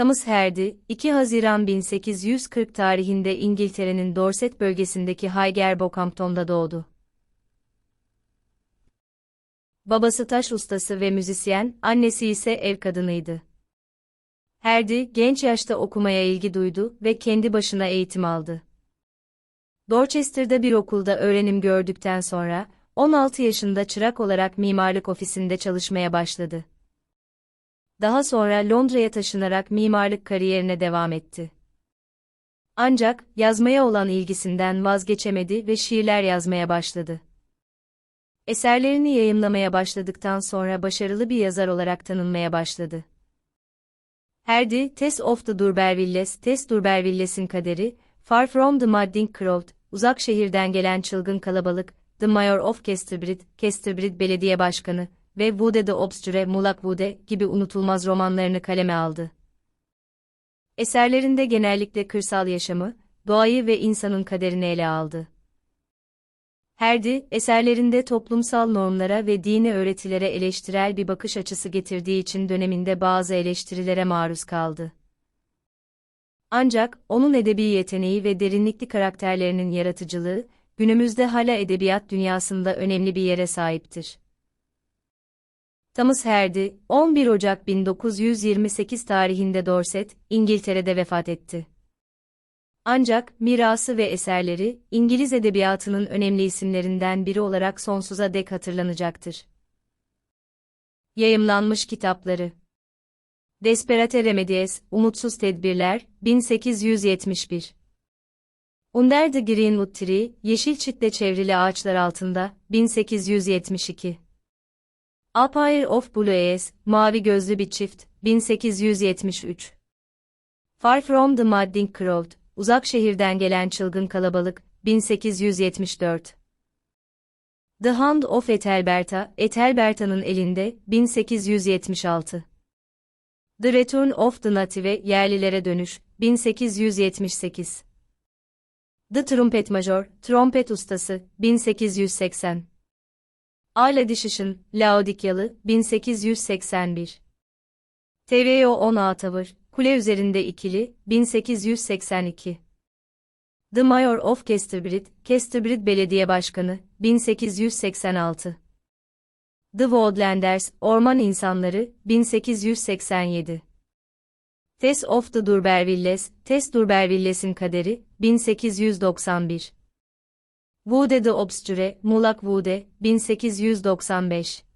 Thomas Hardy, 2 Haziran 1840 tarihinde İngiltere'nin Dorset bölgesindeki Highger Bockhampton'da doğdu. Babası taş ustası ve müzisyen, annesi ise ev kadınıydı. Hardy, genç yaşta okumaya ilgi duydu ve kendi başına eğitim aldı. Dorchester'da bir okulda öğrenim gördükten sonra, 16 yaşında çırak olarak mimarlık ofisinde çalışmaya başladı. Daha sonra Londra'ya taşınarak mimarlık kariyerine devam etti. Ancak, yazmaya olan ilgisinden vazgeçemedi ve şiirler yazmaya başladı. Eserlerini yayımlamaya başladıktan sonra başarılı bir yazar olarak tanınmaya başladı. Hardy, Tess of the Durbervilles, Tess Durbervilles'in kaderi, Far From the Madding Crowd, Uzak Şehirden Gelen Çılgın Kalabalık, The Mayor of Casterbridge, Casterbridge Belediye Başkanı ve Vude de Obscure Mulak Vude gibi unutulmaz romanlarını kaleme aldı. Eserlerinde genellikle kırsal yaşamı, doğayı ve insanın kaderini ele aldı. Hardy, eserlerinde toplumsal normlara ve dini öğretilere eleştirel bir bakış açısı getirdiği için döneminde bazı eleştirilere maruz kaldı. Ancak, onun edebi yeteneği ve derinlikli karakterlerinin yaratıcılığı, günümüzde hala edebiyat dünyasında önemli bir yere sahiptir. Thomas Hardy, 11 Ocak 1928 tarihinde Dorset, İngiltere'de vefat etti. Ancak, mirası ve eserleri, İngiliz edebiyatının önemli isimlerinden biri olarak sonsuza dek hatırlanacaktır. Yayımlanmış kitapları Desperate Remedies, Umutsuz Tedbirler, 1871 Under the Greenwood Tree, Yeşil Çitle Çevrili Ağaçlar Altında, 1872 Alpire of Blue Eyes, Mavi Gözlü Bir Çift, 1873 Far From the Madding Crowd, Uzak Şehirden Gelen Çılgın Kalabalık, 1874 The Hand of Ethelberta, Ethelberta'nın elinde, 1876 The Return of the Native, Yerlilere Dönüş, 1878 The Trumpet Major, Trompet Ustası, 1880 Ala Dişişin, Laodikyalı, 1881 TVO 10 Tavır, Kule Üzerinde İkili, 1882 The Mayor of Casterbridge, Casterbridge Belediye Başkanı, 1886 The Woodlanders, Orman İnsanları, 1887 Tess of the Durbervilles, Tess Durbervilles'in Kaderi, 1891 Vude de Obscure, Mulak Vude, 1895